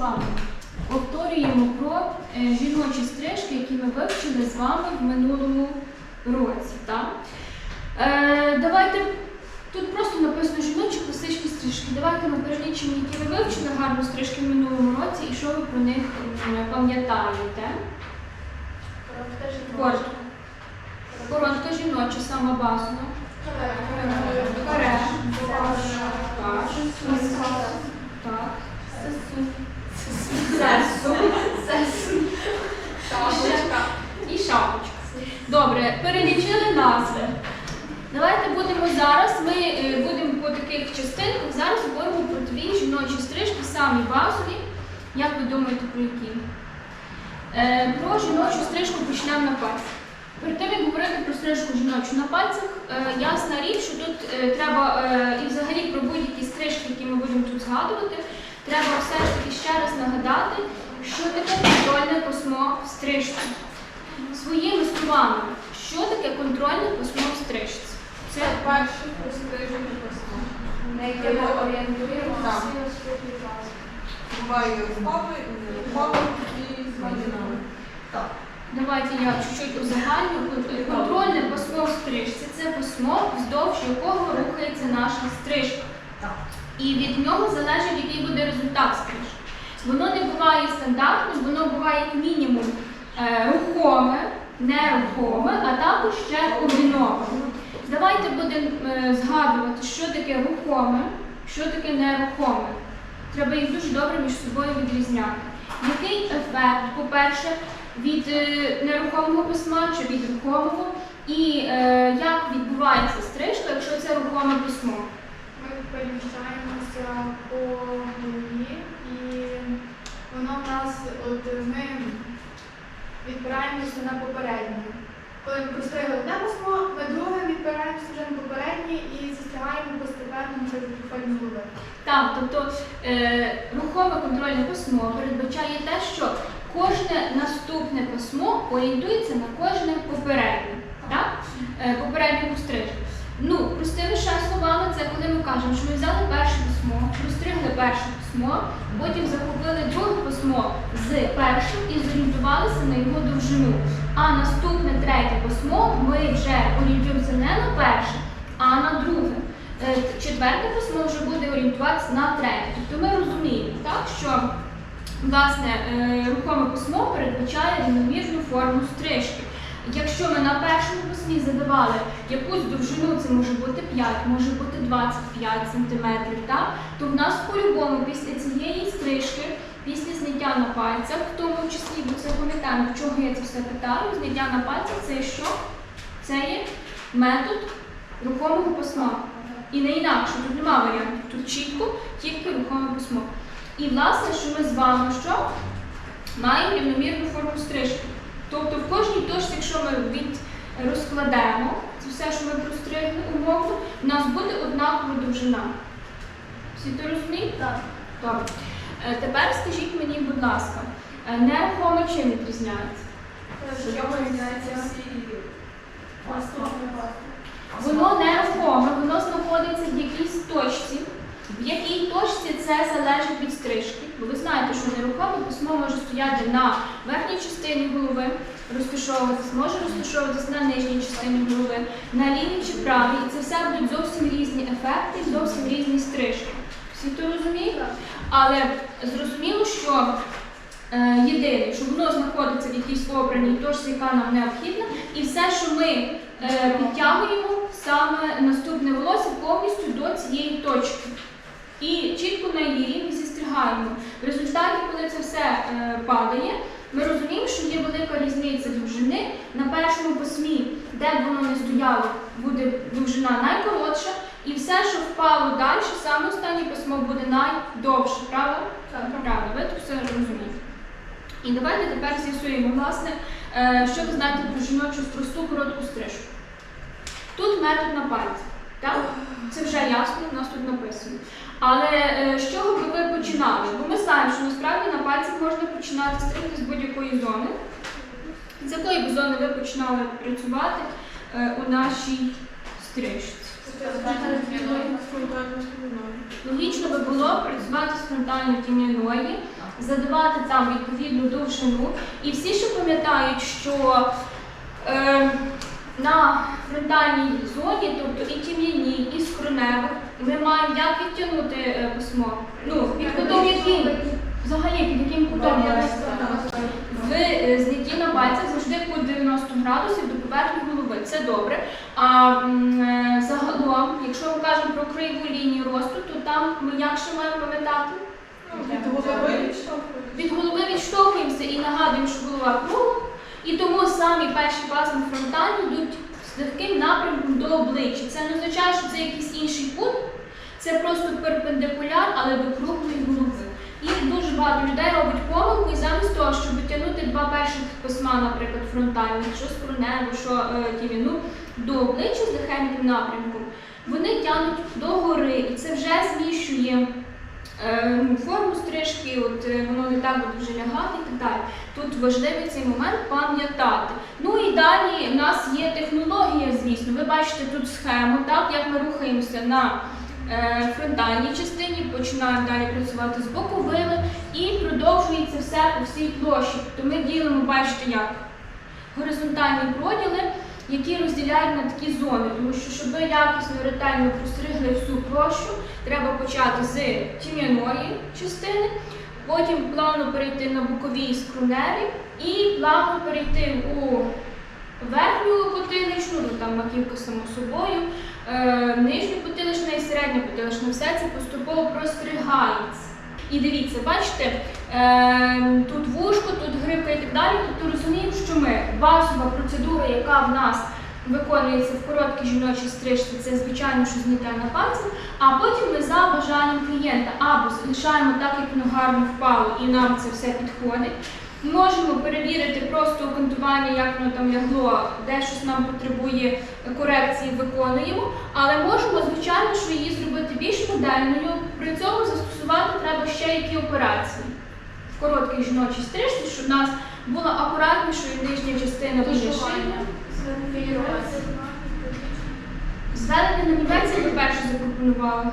вами повторюємо про е, жіночі стрижки, які ми вивчили з вами в минулому році. Так? Е, давайте тут просто написано жіночі класичні стрижки. Давайте ми перелічимо, які ви вивчили гарно стрижки в минулому році і що ви про них м, пам'ятаєте. Коротко. Коротка жіноча, сама базова. Каре. Так. Сесу. Сесу. І шапочка. Добре, перелічили назви. Давайте будемо зараз, ми е, будемо по таких частинках, зараз говоримо про дві жіночі стрижки, самі базові. Як ви думаєте, про які? Е, про жіночу стрижку почнемо на пальцях. Перед тим, як говорити про стрижку жіночу на пальцях, е, ясна річ, що тут треба і взагалі про будь-які стрижки, які ми будемо тут згадувати, треба все ж таки ще раз нагадати, що таке контрольне письмо в стрижці. Своїми словами, що таке контрольне письмо в стрижці? Це перший престижний письмо. На яке ми орієнтуємося. Буває рухомий, нерухомий і змінений. Давайте я чуть-чуть узагальню. Контрольне письмо в стрижці це письмо, вздовж якого рухається наша стрижка. І від нього залежить, який буде результат стрижки. Воно не буває стандартним, воно буває як мінімум е, рухоме, нерухоме, а також ще комбіноване. Давайте будемо е, згадувати, що таке рухоме, що таке нерухоме. Треба їх дуже добре між собою відрізняти. Який ефект, по-перше, від е, нерухомого письма чи від рухомого, і як відбувається стрижка, якщо це рухоме письмо? Переміщаємося по голові і воно в нас, от ми відбираємося на попереднє. Коли ми простригли одне письмо, ми друге відбираємося вже на попереднє і застягаємо постепенно вже відходимо голови. Так, тобто е, рухоме контрольне письмо передбачає те, що кожне наступне письмо орієнтується на кожне попереднє. Так? Е, попередньому стрижку. Ну, простими ще словами, це коли ми кажемо, що ми взяли перше письмо, розстригли перше письмо, потім захопили друге письмо з першим і зорієнтувалися на його довжину. А наступне третє письмо ми вже орієнтуємося не на перше, а на друге. Е, Четверте письмо вже буде орієнтуватися на третє. Тобто ми розуміємо, так, що власне е, рухоме письмо передбачає рівномірну форму стрижки. Якщо ми на першому письмі задавали якусь довжину, це може бути 5, може бути 25 см, то в нас по-любому після цієї стрижки, після зняття на пальцях, в тому числі, бо це пам'ятаємо, в чого я це все питаю, зняття на пальцях це що? Це є метод рухомого письма. І не інакше, тут нема варіантів. Тут чітко, тільки рухоме письмо. І власне, що ми з вами що? Маємо рівномірну форму стрижки. Тобто в кожній точці, якщо ми від розкладемо це все, що ми простригли умовно, у нас буде однакова довжина. Всі то розуміють? Так. Добре. Е, Тепер скажіть мені, будь ласка, е, нерухоме чим відрізняється? Воно нерухоме, воно знаходиться в якійсь точці. В якій точці це залежить від стрижки. Бо ви знаєте, що нерухоме письмо може стояти на верхній частині голови, розташовуватись, може розташовуватись на нижній частині голови, на лівій чи правій. І це все будуть зовсім різні ефекти, зовсім різні стрижки. Всі то розуміють? Але зрозуміло, що е, єдине, що воно знаходиться в якійсь обраній точці, яка нам необхідна, і все, що ми е, підтягуємо, саме наступне волосся повністю до цієї точки. І чітко на її рівні зістригаємо. В результаті, коли це все е, падає, ми розуміємо, що є велика різниця довжини. На першому письмі, де б воно не стояло, буде довжина найкоротша, і все, що впало далі, саме останнє письмо буде найдовше. Правда? Правда, ви тут все розумієте. І давайте тепер з'ясуємо, власне, е, що ви знаєте про жіночу просту коротку стрижку. Тут метод на пальці. Так? Це вже ясно, у нас тут написано. Але е, з чого би ви починали? Бо ми знаємо, що насправді на пальцях можна починати стригти з будь-якої зони. З якої б зони ви починали працювати е, у нашій стрижці? Логічно би було працювати з фронтальної тім'яної, задавати там відповідну довжину. І всі ще пам'ятають, що е, на фронтальній зоні, тобто і тім'яні, і скроневих, ми маємо як відтягнути е, письмо. Ну, під кутом яким? Взагалі, під яким кутом? В е, знятті на пальцях завжди кут 90 градусів до поверхні голови. Це добре. А е, загалом, якщо ми кажемо про криву лінію росту, то там ми як ще маємо пам'ятати? Від голови відштовхують. Від голови відштовхуємося і нагадуємо, що голова кругла. І тому самі перші пазми фронтальні йдуть з легким напрямком до обличчя. Це не означає, що це якийсь інший кут, це просто перпендикуляр, але до круглої голови. І дуже багато людей робить помилку, і замість того, щоб витягнути два перших письма, наприклад, фронтальних, що скронево, що е, тім'яну, до обличчя з легеньким напрямком, вони тягнуть догори, і це вже зміщує форму стрижки, от е, воно не так вже лягати і так далі. Тут важливий цей момент пам'ятати. Ну і далі в нас є технологія, звісно. Ви бачите тут схему, так як ми рухаємося на е, фронтальній частині, починаємо далі працювати з боковими і продовжується все по всій площі. Тобто ми ділимо, бачите, як горизонтальні проділи, які розділяють на такі зони, тому що щоб якісно ретельно простригли всю площу, треба почати з тім'яної частини, потім плавно перейти на бокові скроневі і плавно перейти у верхню потиличну, ну там маківка само собою, е, нижню потиличну і середню потиличну. Все це поступово простригається. І дивіться, бачите, е, тут вушко, тут грибка і так далі. Тобто розуміємо, що ми базова процедура, яка в нас виконується в короткій жіночій стрижці, це звичайно, що зняття на пальці, а потім ми за бажанням клієнта або залишаємо так, як воно гарно впало, і нам це все підходить. Можемо перевірити просто окантування, як воно там лягло, де щось нам потребує корекції, виконуємо. Але можемо, звичайно, що її зробити більш модельною. При цьому застосувати треба ще які операції в короткій жіночій стрижці, щоб у нас була акуратнішою нижня частина шиї. Зведення на нівеці ви перше запропонували.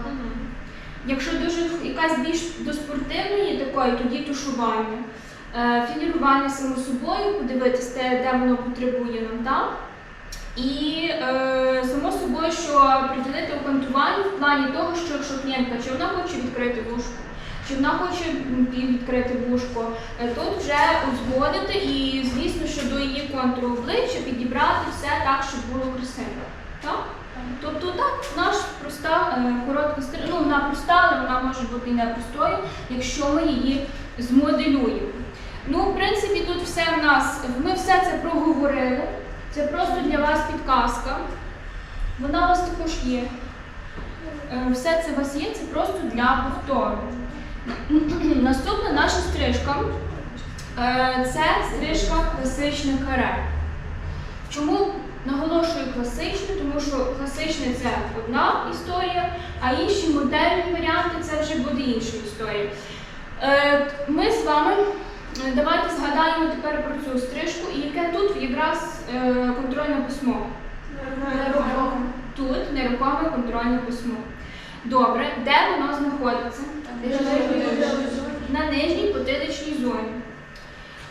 Якщо дуже якась більш до спортивної такої, тоді тушування. Е, Філірування само собою, подивитися, де, де воно потребує нам там. І е, само собою, що приділити окантування в плані того, що якщо клієнтка, чи вона хоче відкрити вушко, чи вона хоче відкрити вушко, е, тут вже узгодити і, звісно, що до її контуру обличчя підібрати все так, щоб було красиво. Так? Тобто так, наш проста е, коротка стр... ну вона проста, але вона може бути і непростою, якщо ми її змоделюємо. Ну, в принципі, тут все в нас, ми все це проговорили. Це просто для вас підказка. Вона у вас також є. Е, Все це у вас є, це просто для повтору. Наступна наша стрижка е, це стрижка класичне каре. Чому наголошую класичне? Тому що класичне це одна історія, а інші модельні варіанти це вже буде інша історія. Е, Ми з вами давайте згадаємо тепер про цю стрижку і яке тут якраз е, контрольне письмо. Тут нерухоме контрольне письмо. Добре, де воно знаходиться? На нижній потиличній зоні.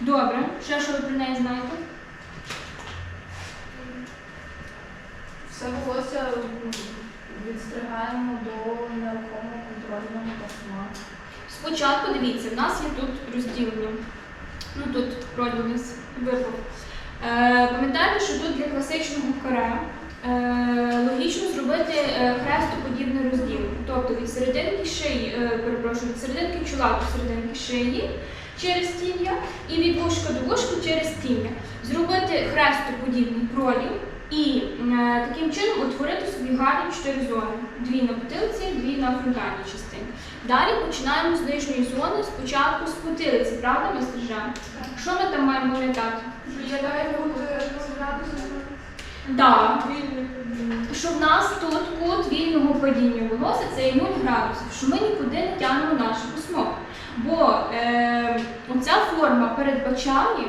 Добре, ще що ви про неї знаєте? Все волосся відстригаємо до нерухомого контрольного пасма. Спочатку дивіться, в нас є тут розділення. Ну тут проділись випав. Е, пам'ятаєте, що тут для класичного каре е, логічно зробити е, розділ. розділення. Тобто від серединки шиї, е, перепрошую, від серединки чола до серединки шиї через тім'я і від вушка до вушка через тім'я. Зробити хрестоподібний проділ і е, таким чином утворити собі гарні чотири зони: дві на потилиці, дві на фронтальній частині. Далі починаємо з нижньої зони, спочатку з потилиці, правда, ми страждаємо? Що ми там маємо пам'ятати? Так. Що в нас тут кут вільного падіння волосся це є 0 градусів, що ми нікуди не тягнемо наше письмо. Бо е, оця форма передбачає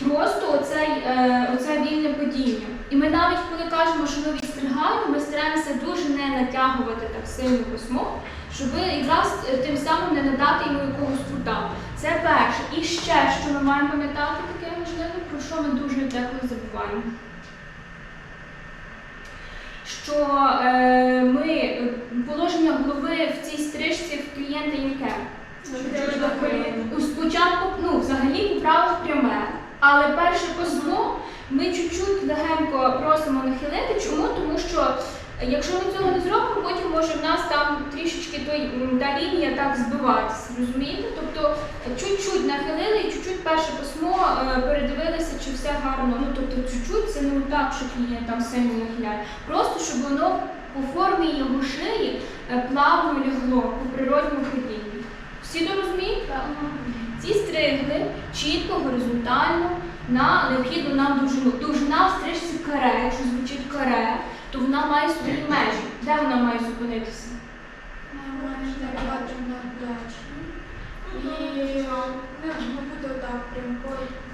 просто оцей, е, оце вільне падіння. І ми навіть коли кажемо, що ми відстригаємо, ми стараємося дуже не натягувати так сильно письмо, щоб якраз е, тим самим не надати йому якогось кута. Це перше. І ще, що ми маємо пам'ятати таке важливе, про що ми дуже деколи забуваємо. Що е, ми е, положення голови в цій стрижці в клієнта яке? Спочатку, ну, взагалі правилах пряме, але перше письмо ми чуть-чуть легенько просимо нахилити. Чому? Тому що е, якщо ми цього не зробимо, потім може в нас там трішечки той, та лінія так збиватися, розумієте? Тобто е, чуть-чуть нахилили і чуть-чуть перше письмо е, передивилися, чи все гарно. Ну тобто чуть-чуть це не так, що клієнт там сильно нахиляє. Просто щоб воно по формі його шиї плавно лягло по природньому ходінню. Всі то розуміють? Ці стригли чітко, горизонтально на необхідну нам довжину. Довжина в стрижці каре, якщо звучить каре, то вона має свої межі. Де вона має зупинитися?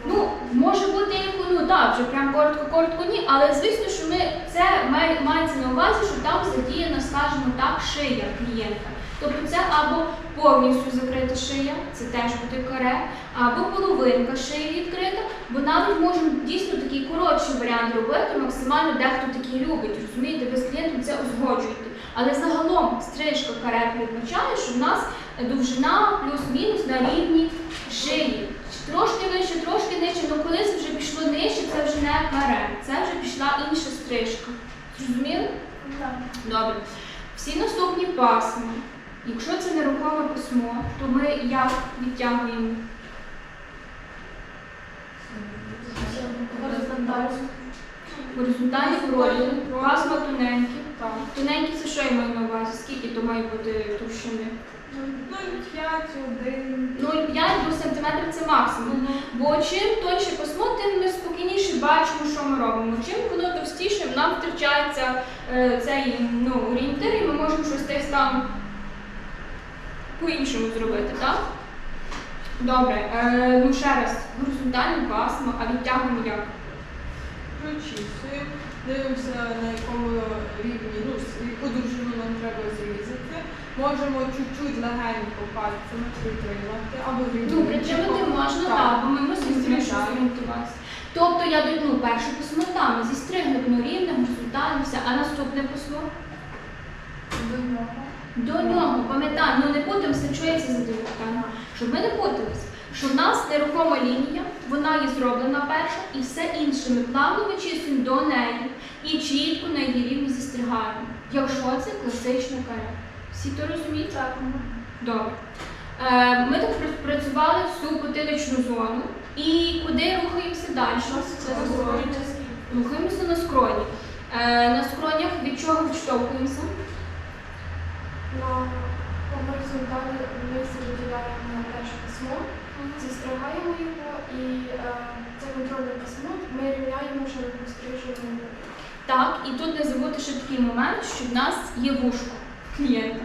Ну, може бути ну так, вже прям коротко-коротко ні, але звісно, що ми це має, мається на увазі, що там задіяна, скажімо так, шия клієнта. Тобто це або повністю закрита шия, це теж буде каре, або половинка шиї відкрита, бо навіть можемо дійсно такий коротший варіант робити, максимально дехто такий любить, розумієте, ви з клієнтом це узгоджуєте. Але загалом стрижка каре передбачає, що в нас довжина плюс-мінус на рівні шиї. Трошки вище, трошки нижче, але коли це вже пішло нижче, це вже не каре, це вже пішла інша стрижка. Зрозуміли? Так. Добре. Всі наступні пасми. Якщо це нерухоме письмо, то ми як відтягуємо? Горизонтальні проділи, пасма тоненькі. Тоненькі це що я маю на увазі? Скільки то має бути товщини? 0,5, 1. 0,5 до сантиметра це максимум. Бо чим тоньше письмо, тим ми спокійніше бачимо, що ми робимо. Чим воно товстіше, нам втрачається е, цей ну, орієнтир, і ми можемо щось десь там по-іншому зробити, так? Добре, е, ну ще раз, горизонтальні пасма, а відтягуємо як? Прочісуємо, дивимося на якому рівні, ну, яку довжину нам треба зрізати. Можемо чуть-чуть легенько пальцями притримати або Ну, відрізати. притримати можна, так, бо ми мусимо щось орієнтуватися. Тобто я ну, перше письмо там, воно рівне, горизонтальне, все, а наступне письмо? До нього. До нього, пам'ятаємо, ну не путаємося, що я це задаю питання. Щоб ми не путалися, що в нас нерухома лінія, вона є зроблена перша, і все інше ми плавно вичісуємо до неї і чітко на її рівні зістригаємо. Якщо це класична каре. Всі то розуміють? Так. Добре. Е, ми так працювали всю потиличну зону. І куди рухаємося далі? Це. Рухаємося на скроні. Е, на скронях від чого відштовхуємося? На горизонталі ми виділяємо на перше письмо, зістригаємо його і е, це контрольне письмо ми рівняємо широко стриження. Так, і тут не забути ще такий момент, що в нас є вушко клієнта.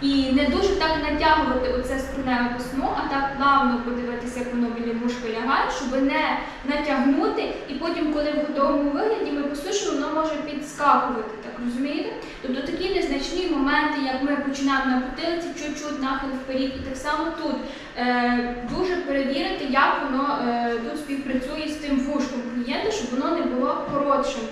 І не дуже так натягувати оце скроневе письмо, а так плавно подивитися, як воно біля вушка лягає, щоб не натягнути, і потім, коли в готовому вигляді ми посушимо, воно може підскакувати, розумієте? Тобто такі незначні моменти, як ми починаємо на потилиці, чуть-чуть нахил вперед, і так само тут е, дуже перевірити, як воно е, тут співпрацює з тим вушком клієнта, щоб воно не було коротшим.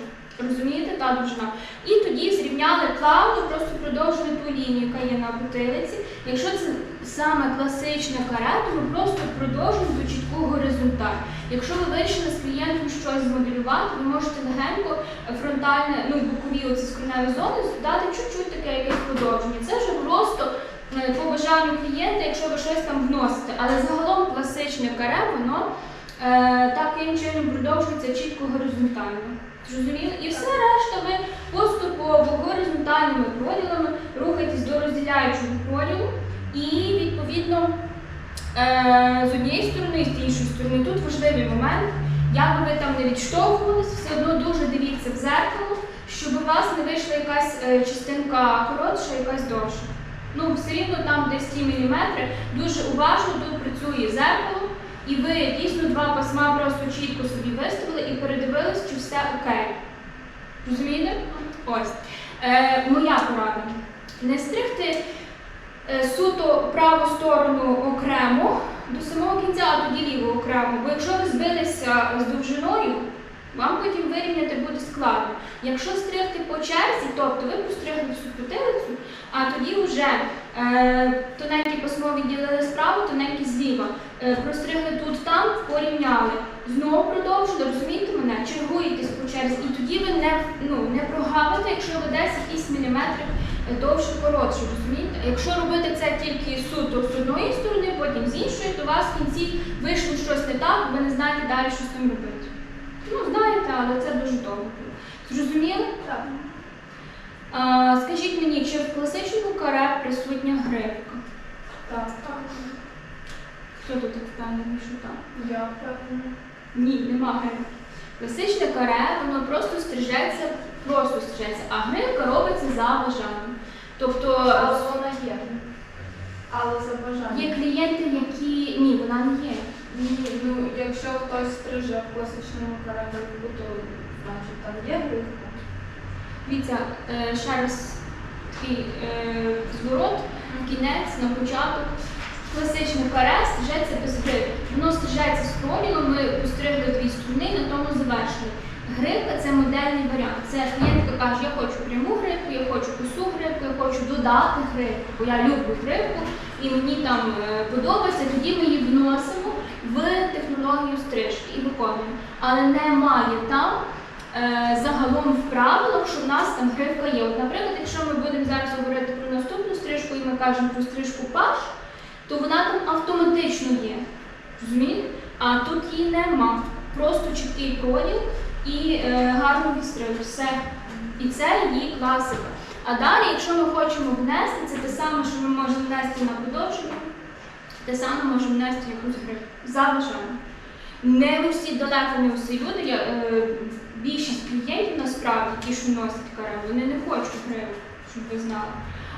Розумієте, та довжина. І тоді зрівняли плавно, просто продовжили ту лінію, яка є на потилиці. Якщо це саме то ми просто продовжуємо до чітку горизонталь. Якщо ви вирішили з клієнтом щось змоделювати, ви можете легенько фронтальне, ну бокові оці скроневі зони дати чуть-чуть таке якесь подовження. Це вже просто е, по бажанню клієнта, якщо ви щось там вносите. Але загалом класичне каре, воно е, таким чином продовжується чітко горизонтально. Зрозуміли? І все решта ви поступово горизонтальними проділами рухаєтесь до розділяючого і відповідно е, з однієї сторони з іншої сторони. Тут важливий момент. Як ви там не відштовхувались, все одно дуже дивіться в зеркало, щоб у вас не вийшла якась е, частинка коротша, якась довша. Ну, все рівно там десь ті міліметри. Дуже уважно тут працює зеркало, і ви дійсно два пасма просто чітко собі виставили і передивились, чи все окей. Розумієте? Ось. Е, моя порада. Не стригти суто праву сторону окремо до самого кінця, а тоді ліву окремо. Бо якщо ви збилися з довжиною, вам потім вирівняти буде складно. Якщо стригти по черзі, тобто ви постригли всю потилицю, а тоді вже е, тоненькі пасмо відділили справа, тоненькі зліва. Е, простригли тут там, порівняли. Знову продовжили, розумієте мене? Чергуєтесь по черзі, і тоді ви не, ну, не прогавите, якщо ви десь якісь міліметри е, довше коротше, розумієте? Якщо робити це тільки суто з одної сторони, потім з іншої, то у вас в кінці вийшло щось не так, ви не знаєте далі, що з цим робити. Ну, знаєте, але це дуже довго. Зрозуміли? Так. А, скажіть мені, чи в класичному каре присутня гривка? Так. Так. Хто тут впевнений, що так? Я впевнена. Ні, нема гривки. Класичне каре, воно просто стрижеться, просто стрижеться, а гривка робиться за бажанням. Тобто Але вона є. Але за бажанням. є клієнти, які. Ні, вона не є. Ні, ну якщо хтось стриже в класичному карабельку, то значить там є гривка. Дивіться, е, ще раз такий е, зворот, кінець, на початок. Класичне каре стрижеться без гривки. Воно стрижеться з профілем, ми постригли дві струни, на тому завершили. Гривка це модельний варіант. Це клієнтка каже, я хочу пряму гривку, я хочу косу гривку, я хочу додати гривку, бо я люблю гривку і мені там е, подобається, тоді ми її вносимо в технологію стрижки і виконуємо. Але немає там е, загалом в правилах, що в нас там гривка є. От, наприклад, якщо ми будемо зараз говорити про наступну стрижку і ми кажемо про стрижку паш, то вона там автоматично є. Розумієте? А тут її нема. Просто чіткий проділ і е, гарно відстриг. Все. І це її класика. А далі, якщо ми хочемо внести, це те саме, що ми можемо внести на подовження, те саме можемо внести якусь гривку. За бажанням. Не усі, далеко не усі люди, я, е, більшість клієнтів насправді, ті, що носять каре, вони не хочуть гриву, щоб ви знали.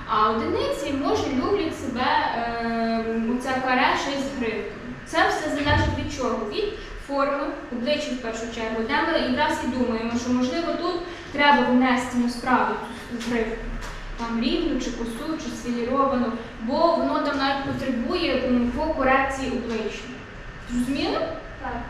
А одиниці може люблять себе е, оця каре й з гривкою. Це все залежить від чого? Від форми обличчя в першу чергу, де ми якраз і думаємо, що можливо тут треба внести насправді цю гривку. Там рівну чи косу, чи свіліровану, бо воно там навіть потребує по корекції обличчя. Зрозуміли? Так.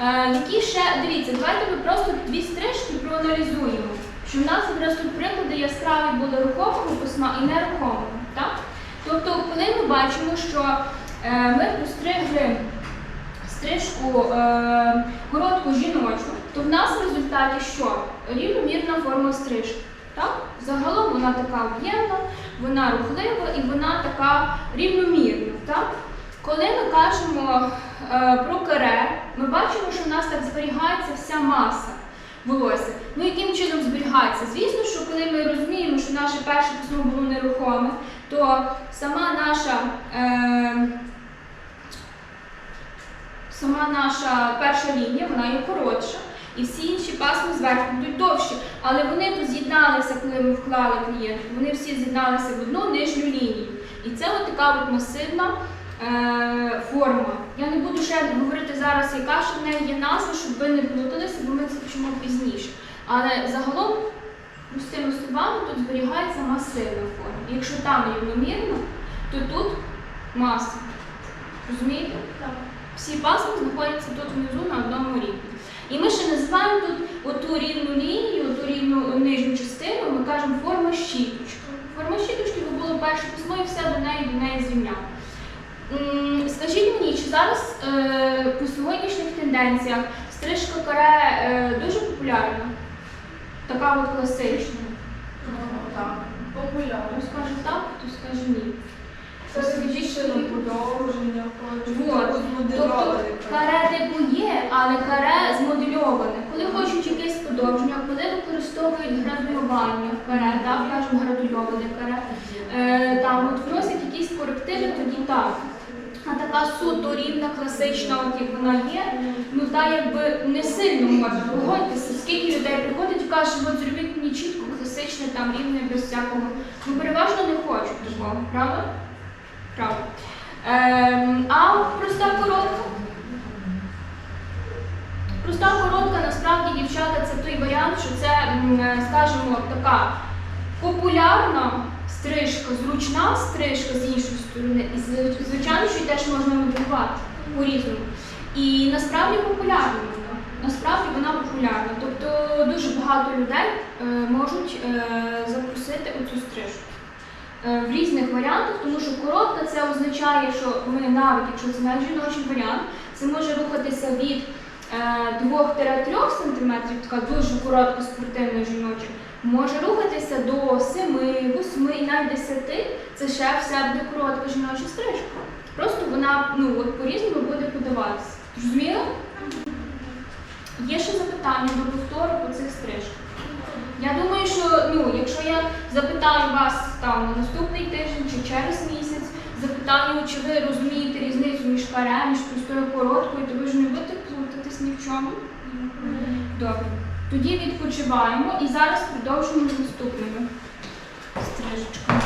Е, які ще, дивіться, давайте ми просто дві стрижки проаналізуємо. Що в нас якраз тут приклади яскраві були рухомого письма і нерухомого. Так? Тобто, коли ми бачимо, що е, ми постригли стрижку е, коротку жіночу, то в нас в результаті що? Рівномірна форма стрижки. Так? Загалом вона така об'ємна, вона рухлива і вона така рівномірна. Так? Коли ми кажемо е, про каре, ми бачимо, що в нас так зберігається вся маса волосся. Ну яким чином зберігається? Звісно, що коли ми розуміємо, що наше перше письмо було нерухоме, то сама наша, е, сама наша перша лінія, вона є коротша. І всі інші пасми зверху будуть довші. Але вони тут з'єдналися, коли ми вклали клієнтку, вони всі з'єдналися в одну нижню лінію. І це от така от масивна е, форма. Я не буду ще говорити зараз, яка ще в неї є назва, щоб ви не плуталися, бо ми це вчимо пізніше. Але загалом, простими словами, тут зберігається масивна форма. І Якщо там рівномірно, то тут маса. Розумієте? Так. Всі пасми знаходяться тут внизу на одному рівні. І ми ще називаємо тут оту рівну лінію, оту рівну нижню частину, ми кажемо форма щіточки. Форма щіточки бо було перше письмо і все до неї до неї зрівняли. Скажіть мені, чи зараз е, по сьогоднішніх тенденціях стрижка каре е, дуже популярна? Така от класична. Так. Популярно. Хто скаже так, хто скаже ні. Більше на Вот. Тобто каре типу є, але каре змодельоване. Коли хочуть якесь подовження, коли використовують градуювання каре, так, кажемо градуйоване каре, е, там от вносять якісь корективи, тоді так. А така суто рівна, класична, от як вона є, ну та якби не сильно можна погодитися. Скільки людей приходять і кажуть, от зробіть мені чітко, класичне, там рівне, без всякого. Ну переважно не хочуть такого, правда? Правда. Ем, а проста коротка? Проста коротка, насправді, дівчата, це той варіант, що це, скажімо, така популярна стрижка, зручна стрижка з іншої сторони. Звичайно, що теж можна моделювати по-різному. І насправді популярна вона. Насправді вона популярна. Тобто дуже багато людей е, можуть е, запросити оцю стрижку. Е, В різних варіантах, тому що коротка це означає, що ми навіть якщо це не жіночий варіант, це може рухатися від е, 2-3 см, така дуже коротка спортивна жіноча, може рухатися до 7, 8 і навіть 10. Це ще все буде коротка жіноча стрижка. Просто вона ну, по-різному буде подаватися. Зрозуміло? Є ще запитання до повтору по цих стрижках? Я думаю, що ну, якщо я запитаю вас там на наступний тиждень чи через місяць, запитаю, чи ви розумієте різницю між каре, між простою короткою, то ви ж не будете плутатись ні в чому. Добре. Тоді відпочиваємо і зараз продовжуємо наступними стрижечками.